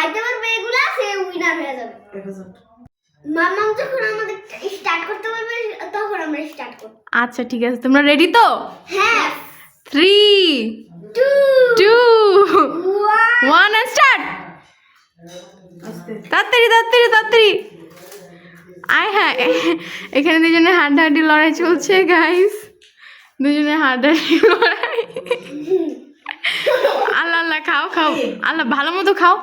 খাইতে পারবে এগুলা সে উইনার হয়ে যাবে। যখন আমাদের স্টার্ট করতে বলবে তখন আমরা স্টার্ট করব। আচ্ছা ঠিক আছে। তোমরা রেডি তো? হ্যাঁ। Three two two one start তাড়াতাড়ি তাড়াতাড়ি তাড়াতাড়ি। আয় হ্যাঁ এখানে দুজনে হাড্ডাহাড্ডি লড়াই চলছে গাইস দুজনে হাড্ডাহাড্ডি লড়াই। আল্লাহ আল্লাহ খাও খাও। আল্লাহ ভালো মতো খাও।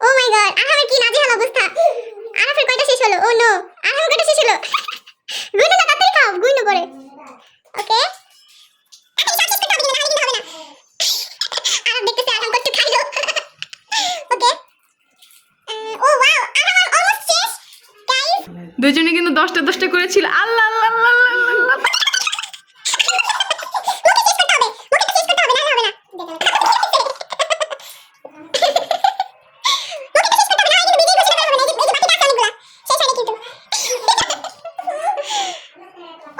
ও মাই গড আরহামের কি নাজেহাল অবস্থা? আরহামের কয়টা শেষ হলো? ও নো আরহামের কয়টা শেষ হলো? গুইনো না, তাড়াতাড়ি খাও গুইনো করে। ওকে গাইস দুজনে কিন্তু দশটা দশটা করেছিল। আল্লাহ আল্লাহ আল্লাহ আল্লাহ, আল্লাহ মুখে শেষ করতে হবে মুখে শেষ করতে হবে না হবে না মুখে শেষ করতে হবে না এই যে ভিডিও শেষ করতে হবে না এই যে বাকি আছে অনেকগুলা শেষ হয়নি কিন্তু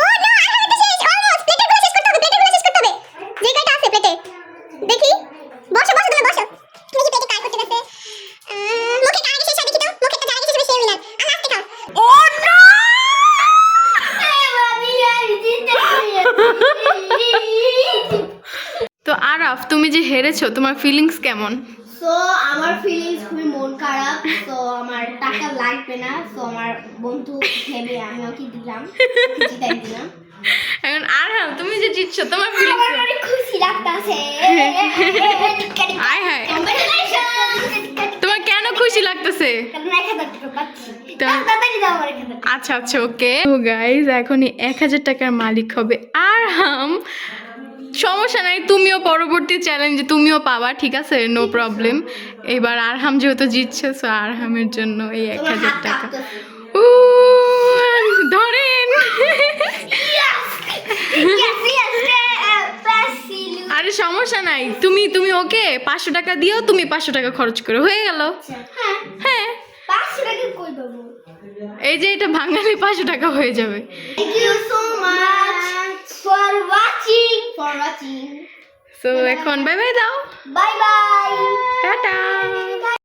ও নো আরহাম তো শেষ অলমোস্ট প্লেটেরগুলো শেষ করতে হবে প্লেটেরগুলো শেষ করতে হবে যে কয়টা আছে প্লেটে দেখি বসো বসো তুমি বসো তুমি কি প্লেটে কার করতে গেছে মুখে কার আগে শেষ হয় দেখি তো মুখে কার আগে শেষ হবে সে উইনার আর লাস্টে খাও ও নো আমি আর জিততে আরাফ তুমি যে হেরেছো তোমার ফিলিংস কেমন? সো আমার ফিলিংস খুবই মন খারাপ তো আমার টাকা লাগবে না তো আমার বন্ধু ভেবে আমি ওকে দিলাম জিতাই দিলাম। এখন আরাম তুমি যে জিতছো তোমার ফিলিংস আমার অনেক খুশি লাগতাছে। আয় হায় তোমার কেন খুশি লাগতেছে। আচ্ছা আচ্ছা ওকে গাইজ এখন এক হাজার টাকার মালিক হবে আরহাম। সমস্যা নাই তুমিও পরবর্তী চ্যালেঞ্জে তুমিও পাবা ঠিক আছে? নো প্রবলেম এবার আরহাম যেহেতু জিতছে সো আরহামের জন্য এই এক হাজার টাকা। ধরেন. আরে সমস্যা নাই তুমি তুমি ওকে পাঁচশো টাকা দিও তুমি পাঁচশো টাকা খরচ করো হয়ে গেল। হ্যাঁ। হ্যাঁ। পাবো? এই যে এটা বাঙালি পাঁচশো টাকা হয়ে যাবে। Thank you so much for watching. For watching. So এখন বাই বাই দাও Bye bye. টাটা